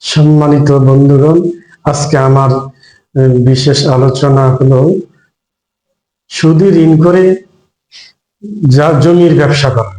সম্মানিত বন্ধুগণ, আজকে আমার বিশেষ আলোচনা হলো সুদি ঋণ করে যা জমির ব্যবসা করা।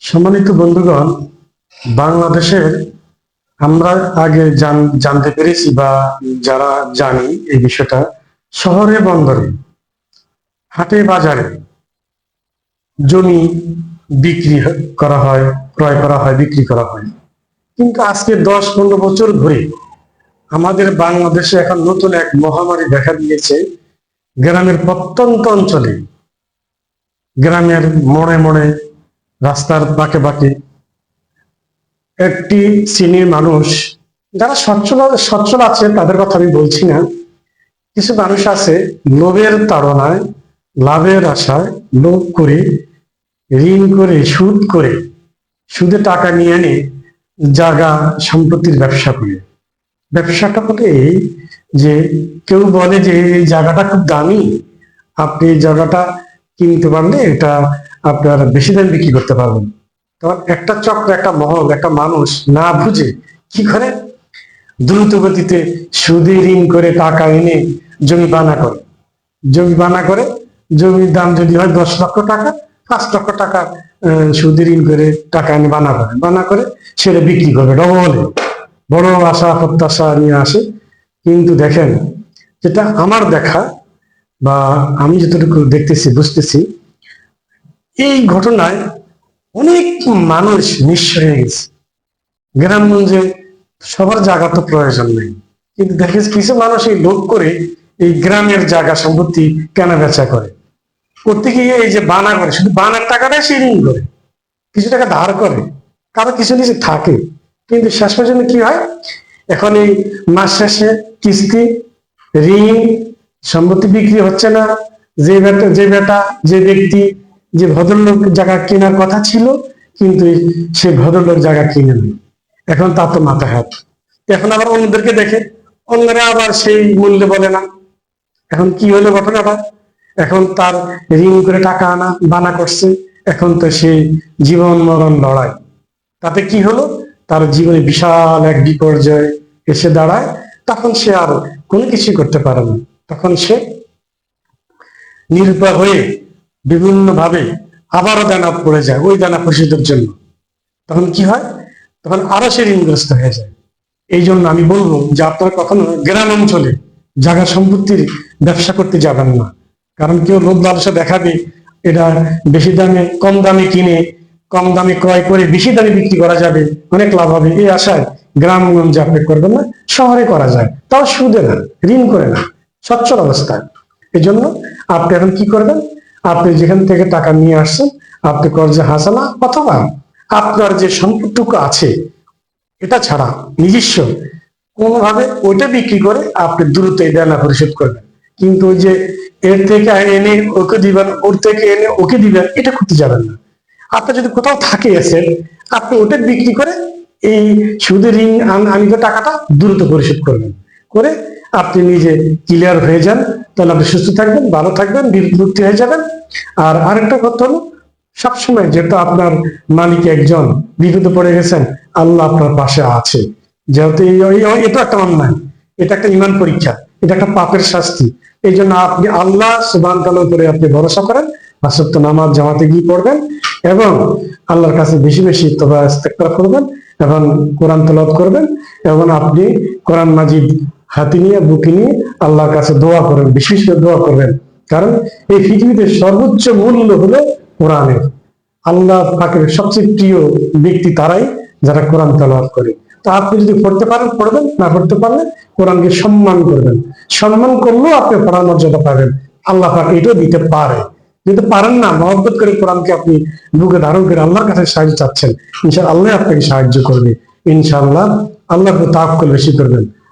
সম্মানিত বন্ধুগণ, বাংলাদেশের আমরা আগে জান- জানতে পেরেছি বা যারা জানি এই বিষয়টা, শহরে বন্দরে, হাটে বাজারে জমি বিক্রি করা হয়, ক্রয় করা হয়, বিক্রি করা হয়। কিন্তু আজকে দশ পনেরো বছর ধরে আমাদের বাংলাদেশে এখন নতুন এক মহামারী দেখা দিয়েছে। গ্রামের প্রত্যন্ত অঞ্চলে গ্রামের মোড়ে মোড়ে রাস্তার বাঁকে বাঁকে একটি শ্রেণির মানুষ, যারা সচ্ছল সচ্ছল আছে, তাদের কথা আমি বলছি না। কিছু মানুষ আছে, লোভের তাড়নায়, লাভের আশায়, লোভ করে, ঋণ করে, সুদ করে, সুদে টাকা নিয়ে এনে জায়গা সম্পত্তির ব্যবসা করে। ব্যবসাটা হলে এই যে, কেউ বলে যে, এই জায়গাটা খুব দামি, আপনি এই জায়গাটা কিনতে পারলে এটা আপনার বেশি দাম বিক্রি করতে পারবেন। তখন একটা চক্র, একটা মহল, একটা মানুষ না বুঝে কি করে? দ্রুত গতিতে সুদে ঋণ করে টাকা এনে জমি বানা করে। জমি বানা করে, জমির দাম যদি হয় দশ লক্ষ টাকা, পাঁচ লক্ষ টাকা সুদে ঋণ করে টাকা এনে বানা করে। বানা করে সেটা বিক্রি করবে ডবলে। বড় আশা, প্রত্যাশা নিয়ে আসে। কিন্তু দেখেন, যেটা আমার দেখা বা আমি যতটুকু দেখতেছি, বুঝতেছি, এই ঘটনায় অনেক মানুষ নিঃস্ব হয়ে গেছে। গ্রামগঞ্জে সবার জায়গা তো প্রয়োজন নেই। কিন্তু দেখে কিছু মানুষ এই লোভ করে এই গ্রামের জায়গা সম্পত্তি কেনা বেচা করে? করতে গিয়ে এই যে বানা করে, শুধু বানার টাকাটাই সে ঋণ করে। কিছু টাকা ধার করে, কারও কিছু কিছু থাকে। কিন্তু শেষ পর্যন্ত কি হয়? এখন এই মাস শেষে কিস্তি, ঋণ, সম্পত্তি বিক্রি হচ্ছে না। যে বেটা যে বেটা, যে ব্যক্তি যে ভদ্রলোক জায়গা কেনার কথা ছিল, কিন্তু সে ভদ্রলোক জায়গা কিনে নেই এখন তার তো মাথা হাত। এখন আবার অন্যদেরকে দেখে। অন্যরা আবার সেই মূল্যে বলে না। এখন কি হলো ঘটনাটা? এখন তার ঋণ করে টাকা আনা, বানা করছে। এখন তো সে জীবন মরণ লড়াই। তাতে কি হলো? তার জীবনে বিশাল এক বিপর্যয় এসে দাঁড়ায়। তখন সে আর কোনো কিছু করতে পারে না। তখন সে নিরুপায় হয়ে বিভিন্ন ভাবে আবারও দানা পড়ে যায় ওই দানা পরিশোধের জন্য। তখন কি হয়? তখন আরও সে ঋণগ্রস্ত হয়ে যায়। এই জন্য আমি বলব যে আপনারা কখনো গ্রাম অঞ্চলে জায়গা সম্পত্তির ব্যবসা করতে যাবেন না। কারণ কেউ লোক লালসা দেখাবে, এটা বেশি দামে, কম দামে কিনে, কম দামে ক্রয় করে বেশি দামে বিক্রি করা যাবে, অনেক লাভ হবে। এই আশায় গ্রামগঞ্জে আপনি করবেন না, শহরে করা যায়। তাও সুদে না, ঋণ করে না, সচ্ছল অবস্থায়। এই জন্য আপনি এখন কি করবেন? আপনি যেখান থেকে টাকা নিয়ে আসছেন, আপনি কর্জে হাসানা অথবা আপনার যে সম্পদটুকু আছে, এটা ছাড়া নিজস্ব, কোনোভাবে ওইটা বিক্রি করে আপনি দ্রুত এই দেনা পরিশোধ করবেন। কিন্তু ওই যে এর থেকে এনে ওকে দিবেন, ওর থেকে এনে ওকে দিবেন, এটা করতে যাবেন না। আপনার যদি কোথাও থাকে এসেন আপনি ওটা বিক্রি করে এই সুদের ঋণ আন- আনিত টাকাটা দ্রুত পরিশোধ করবেন। করে আপনি নিজে ক্লিয়ার হয়ে যান তাহলে আপনি সুস্থ থাকবেন, ভালো থাকবেন বিমুক্তি হয়ে যাবেন। আর আরেকটা কথা হলো, সবসময় যেহেতু আপনার মালিক একজন, বিপদে পড়ে গেছেন, আল্লাহ আপনার পাশে আছে। যেহেতু এটা একটা অন্যায়, এটা একটা ইমান পরীক্ষা, এটা একটা পাপের শাস্তি। এই জন্য আপনি আল্লাহ সুবান উপরে আপনি ভরসা করেন আসত্য নামাজ জামাতে গিয়ে পড়বেন এবং আল্লাহর কাছে বেশি বেশি তবা করবেন এবং কোরআন তেলাওয়াত করবেন এবং আপনি কোরআন মাজিদ হাতি নিয়ে, বুকে নিয়ে আল্লাহর কাছে দোয়া করবেন, বিশেষ করে দোয়া করবেন। কারণ এই পৃথিবীতে সর্বোচ্চ মূল্য হলো কোরআনের। আল্লাহ পাকের সবচেয়ে প্রিয় ব্যক্তি তারাই যারা কোরআন তেলাওয়াত করে। তো আপনি যদি পড়তে পারেন পড়বেন না পড়তে পারলে কোরআনকে সম্মান করবেন। সম্মান করলেও আপনি পড়ার মর্যাদা পাবেন। আল্লাহ পাক এটাও দিতে পারে। যদি পারেন না, মহব্বত করে কোরআনকে আপনি বুকে ধারণ করে আল্লাহর কাছে সাহায্য চাচ্ছেন ইনশাল আল্লাহ আপনাকে সাহায্য করবে। ইনশাআল্লাহ আল্লাহ তাওয়াক্কুল বেশি করবেন।